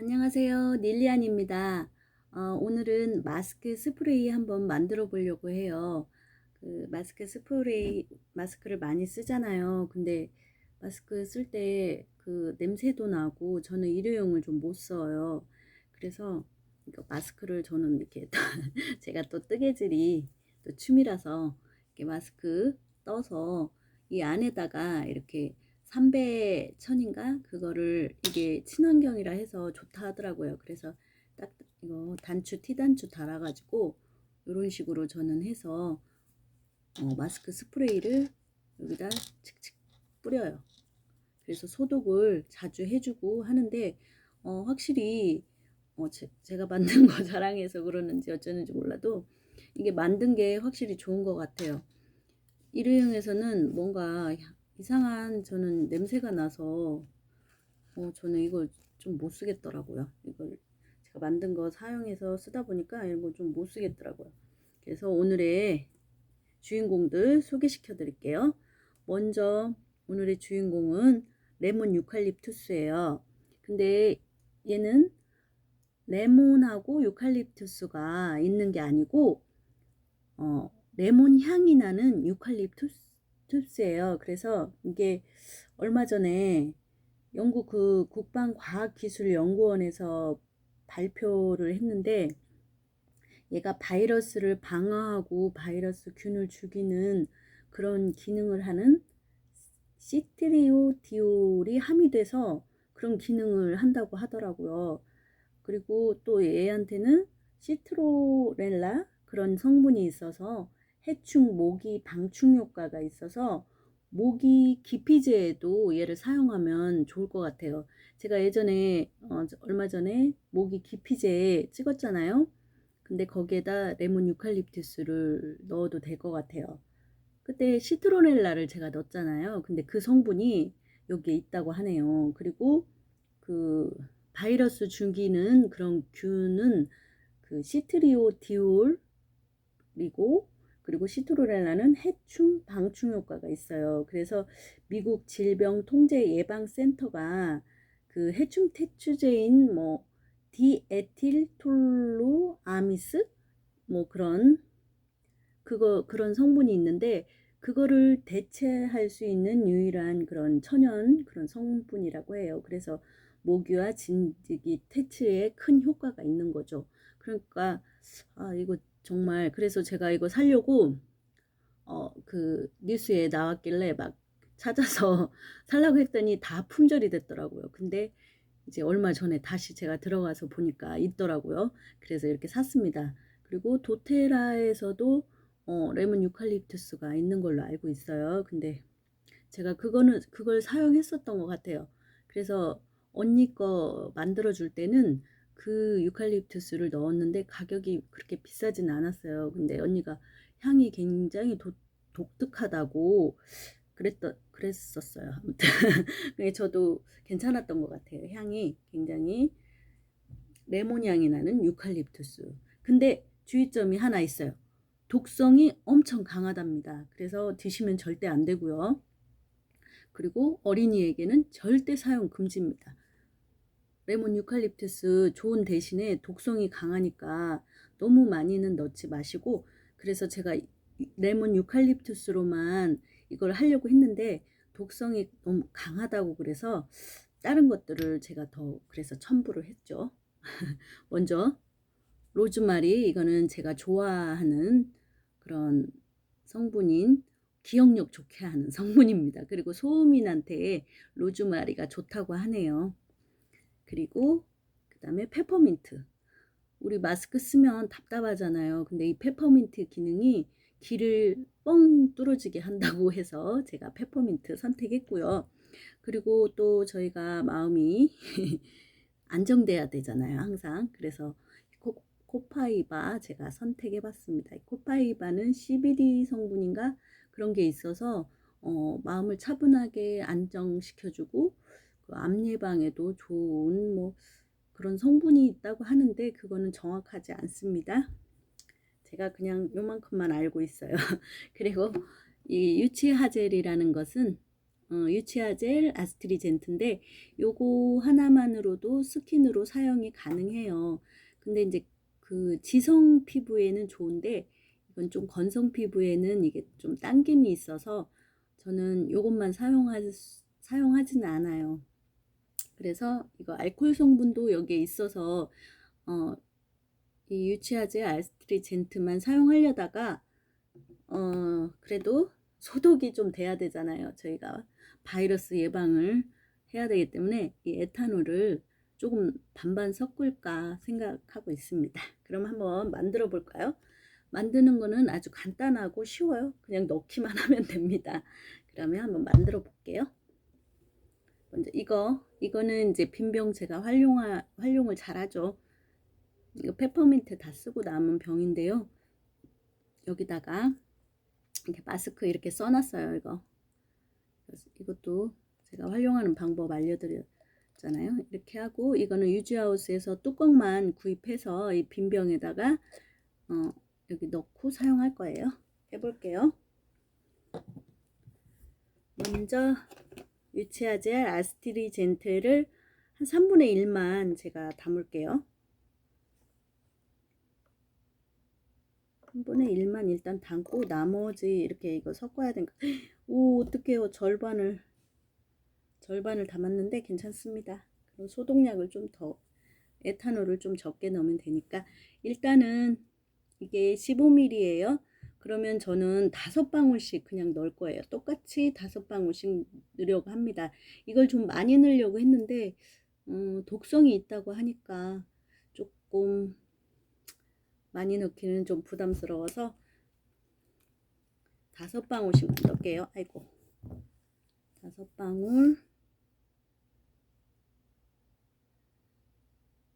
안녕하세요. 닐리안입니다. 어, 오늘은 마스크 스프레이 한번 만들어 보려고 해요. 그 마스크 스프레이, 마스크를 많이 쓰잖아요. 근데 마스크 쓸 때 그 냄새도 나고 저는 일회용을 좀 못 써요. 그래서 마스크를 저는 이렇게 제가 또 뜨개질이 또 취미라서 이렇게 마스크 떠서 이 안에다가 이렇게 삼배 천인가 그거를 이게 친환경이라 해서 좋다 하더라고요. 그래서 딱 이거 단추 티단추 달아가지고 이런 식으로 저는 해서 어, 마스크 스프레이를 여기다 칙칙 뿌려요. 그래서 소독을 자주 해주고 하는데 어, 확실히 어, 제, 제가 만든 거 자랑해서 그러는지 어쩌는지 몰라도 이게 만든 게 확실히 좋은 것 같아요. 일회용에서는 뭔가 이상한 저는 냄새가 나서 어, 저는 이걸 좀 못 쓰겠더라고요. 이걸 제가 만든 거 사용해서 쓰다 보니까 이런 거 좀 못 쓰겠더라고요. 그래서 오늘의 주인공들 소개시켜 드릴게요. 먼저 오늘의 주인공은 레몬 유칼립투스예요. 근데 얘는 레몬하고 유칼립투스가 있는 게 아니고 어, 레몬 향이 나는 유칼립투스 예요. 그래서 이게 얼마 전에 영국 그 국방과학기술연구원에서 발표를 했는데 얘가 바이러스를 방어하고 바이러스 균을 죽이는 그런 기능을 하는 시트리오디올이 함유돼서 그런 기능을 한다고 하더라고요. 그리고 또 얘한테는 시트로렐라 그런 성분이 있어서 해충, 모기 방충 효과가 있어서 모기 기피제에도 얘를 사용하면 좋을 것 같아요. 제가 예전에 어, 얼마 전에 모기 기피제 찍었잖아요. 근데 거기에다 레몬 유칼립투스를 넣어도 될 것 같아요. 그때 시트로넬라를 제가 넣었잖아요. 근데 그 성분이 여기에 있다고 하네요. 그리고 그 바이러스 죽이는 그런 균은 그 시트리오디올 그리고 그리고 시트로렐라는 해충 방충 효과가 있어요. 그래서 미국 질병 통제 예방 센터가 그 해충 퇴치제인 뭐 디에틸톨로아미스 뭐 그런 그거 그런 성분이 있는데 그거를 대체할 수 있는 유일한 그런 천연 그런 성분이라고 해요. 그래서 모기와 진드기 퇴치에 큰 효과가 있는 거죠. 그러니까 아 이거 정말 그래서 제가 이거 살려고 어 그 뉴스에 나왔길래 막 찾아서 살라고 했더니 다 품절이 됐더라고요. 근데 이제 얼마 전에 다시 제가 들어가서 보니까 있더라고요. 그래서 이렇게 샀습니다. 그리고 도테라에서도 어, 레몬 유칼립투스가 있는 걸로 알고 있어요. 근데 제가 그거는 그걸 사용했었던 것 같아요. 그래서 언니 거 만들어 줄 때는 그 유칼립투스를 넣었는데 가격이 그렇게 비싸진 않았어요. 근데 언니가 향이 굉장히 도, 독특하다고 그랬던 그랬었어요. 아무튼 저도 괜찮았던 것 같아요. 향이 굉장히 레몬 향이 나는 유칼립투스. 근데 주의점이 하나 있어요. 독성이 엄청 강하답니다. 그래서 드시면 절대 안 되고요. 그리고 어린이에게는 절대 사용 금지입니다. 레몬 유칼립투스 좋은 대신에 독성이 강하니까 너무 많이는 넣지 마시고 그래서 제가 레몬 유칼립투스로만 이걸 하려고 했는데 독성이 너무 강하다고 그래서 다른 것들을 제가 더 그래서 첨부를 했죠. 먼저 로즈마리 이거는 제가 좋아하는 그런 성분인 기억력 좋게 하는 성분입니다. 그리고 소음인한테 로즈마리가 좋다고 하네요. 그리고 그 다음에 페퍼민트. 우리 마스크 쓰면 답답하잖아요. 근데 이 페퍼민트 기능이 귀를 뻥 뚫어지게 한다고 해서 제가 페퍼민트 선택했고요. 그리고 또 저희가 마음이 안정돼야 되잖아요. 항상. 그래서 코, 코파이바 제가 선택해 봤습니다. 코파이바는 CBD 성분인가 그런 게 있어서 어, 마음을 차분하게 안정시켜주고 그 암 예방에도 좋은 뭐 그런 성분이 있다고 하는데 그거는 정확하지 않습니다. 제가 그냥 요만큼만 알고 있어요. 그리고 이 유치하젤이라는 것은 어, 유치아 젤 아스트리젠트인데 요거 하나만으로도 스킨으로 사용이 가능해요. 근데 이제 그 지성 피부에는 좋은데 이건 좀 건성 피부에는 이게 좀 당김이 있어서 저는 요것만 사용하, 사용하지는 않아요. 그래서 이거 알코올 성분도 여기에 있어서 어, 이 유치아제 아스트리젠트만 사용하려다가 어, 그래도 소독이 좀 돼야 되잖아요. 저희가 바이러스 예방을 해야 되기 때문에 이 에탄올을 조금 반반 섞을까 생각하고 있습니다. 그럼 한번 만들어 볼까요? 만드는 거는 아주 간단하고 쉬워요. 그냥 넣기만 하면 됩니다. 그러면 한번 만들어 볼게요. 먼저 이거 이거는 이제 빈병 제가 활용하, 활용을 잘하죠. 이거 페퍼민트 다 쓰고 남은 병인데요. 여기다가 이렇게 마스크 이렇게 써놨어요. 이거 이것도 제가 활용하는 방법 알려드렸잖아요. 이렇게 하고 이거는 유지하우스에서 뚜껑만 구입해서 이 빈 병에다가 어, 여기 넣고 사용할 거예요. 해볼게요. 먼저 유치아젤 아스트리젠트를 한 3분의 1만 제가 담을게요. 3분의 1만 일단 담고 나머지 이렇게 이거 섞어야 되니까 오 어떡해요 절반을 절반을 담았는데 괜찮습니다. 그럼 소독약을 좀 더 에탄올을 좀 적게 넣으면 되니까 일단은 이게 15ml예요. 그러면 저는 다섯 방울씩 그냥 넣을 거예요. 똑같이 다섯 방울씩 넣으려고 합니다. 이걸 좀 많이 넣으려고 했는데 음, 독성이 있다고 하니까 조금 많이 넣기는 좀 부담스러워서 다섯 방울씩만 넣을게요. 아이고 다섯 방울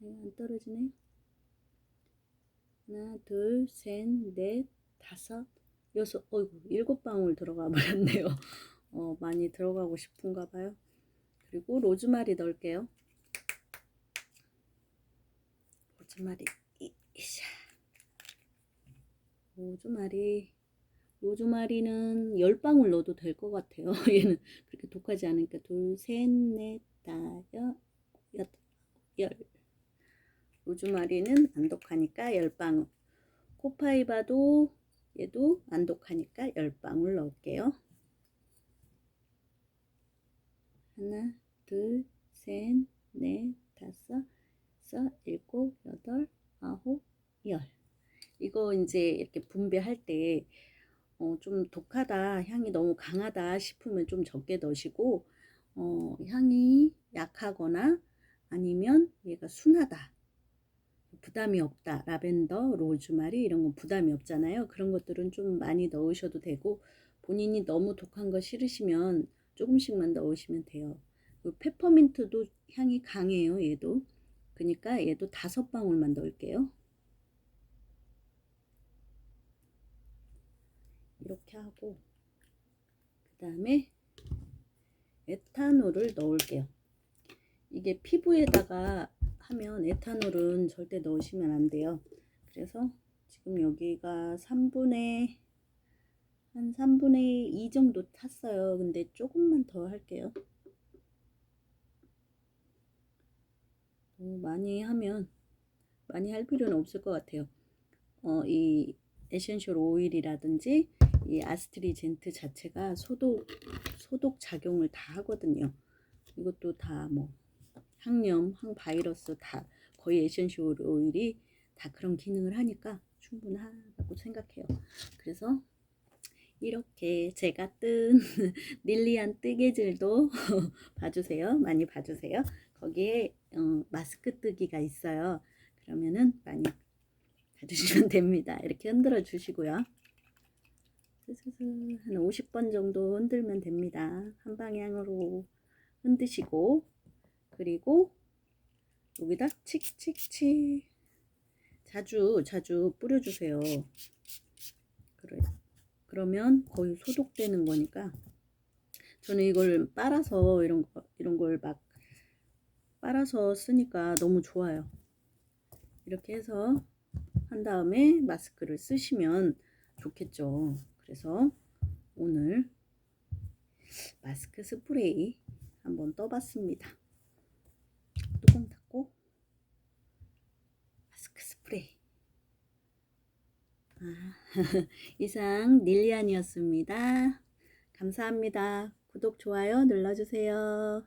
네, 안 떨어지네. 하나, 둘, 셋, 넷, 다섯, 여섯, 어이구, 일곱 방울 들어가 버렸네요. 어, 많이 들어가고 싶은가 봐요. 그리고 로즈마리 넣을게요. 로즈마리, 이샤. 로즈마리, 로즈마리는 10방울 넣어도 될 것 같아요. 얘는 그렇게 독하지 않으니까 둘, 셋, 넷, 다섯, 여덟, 열. 로즈마리는 안 독하니까 10방울. 코파이바도 얘도 안 독하니까 10방울 넣을게요. 하나, 둘, 셋, 넷, 다섯, 일곱, 여덟, 아홉, 열. 이거 이제 이렇게 분배할 때, 어, 좀 독하다, 향이 너무 강하다 싶으면 좀 적게 넣으시고, 어, 향이 약하거나 아니면 얘가 순하다. 부담이 없다. 라벤더, 로즈마리 이런 건 부담이 없잖아요. 그런 것들은 좀 많이 넣으셔도 되고 본인이 너무 독한 거 싫으시면 조금씩만 넣으시면 돼요. 페퍼민트도 향이 강해요. 얘도. 그러니까 얘도 다섯 방울만 넣을게요. 이렇게 하고 그 다음에 에탄올을 넣을게요. 이게 피부에다가 하면 에탄올은 절대 넣으시면 안 돼요. 그래서 지금 여기가 3분의 한 3분의 2 정도 탔어요. 근데 조금만 더 할게요. 많이 하면 많이 할 필요는 없을 것 같아요. 어, 이 에센셜 오일이라든지 이 아스트리젠트 자체가 소독 소독 작용을 다 하거든요. 이것도 다 뭐 항염, 항바이러스 다 거의 에센셜 오일이 다 그런 기능을 하니까 충분하다고 생각해요. 그래서 이렇게 제가 뜬 릴리안 뜨개질도 봐주세요. 많이 봐주세요. 거기에 어, 마스크 뜨기가 있어요. 그러면은 많이 봐주시면 됩니다. 이렇게 흔들어 주시고요. 한 50번 정도 흔들면 됩니다. 한 방향으로 흔드시고 그리고 여기다 칙칙칙 자주 자주 뿌려주세요. 그래 그러면 거의 소독되는 거니까 저는 이걸 빨아서 이런 거 이런 걸 막 빨아서 쓰니까 너무 좋아요. 이렇게 해서 한 다음에 마스크를 쓰시면 좋겠죠. 그래서 오늘 마스크 스프레이 한번 떠봤습니다. 뚜껑 닫고 마스크 스프레이. 아, 이상 닐리안이었습니다. 감사합니다. 구독, 좋아요 눌러주세요.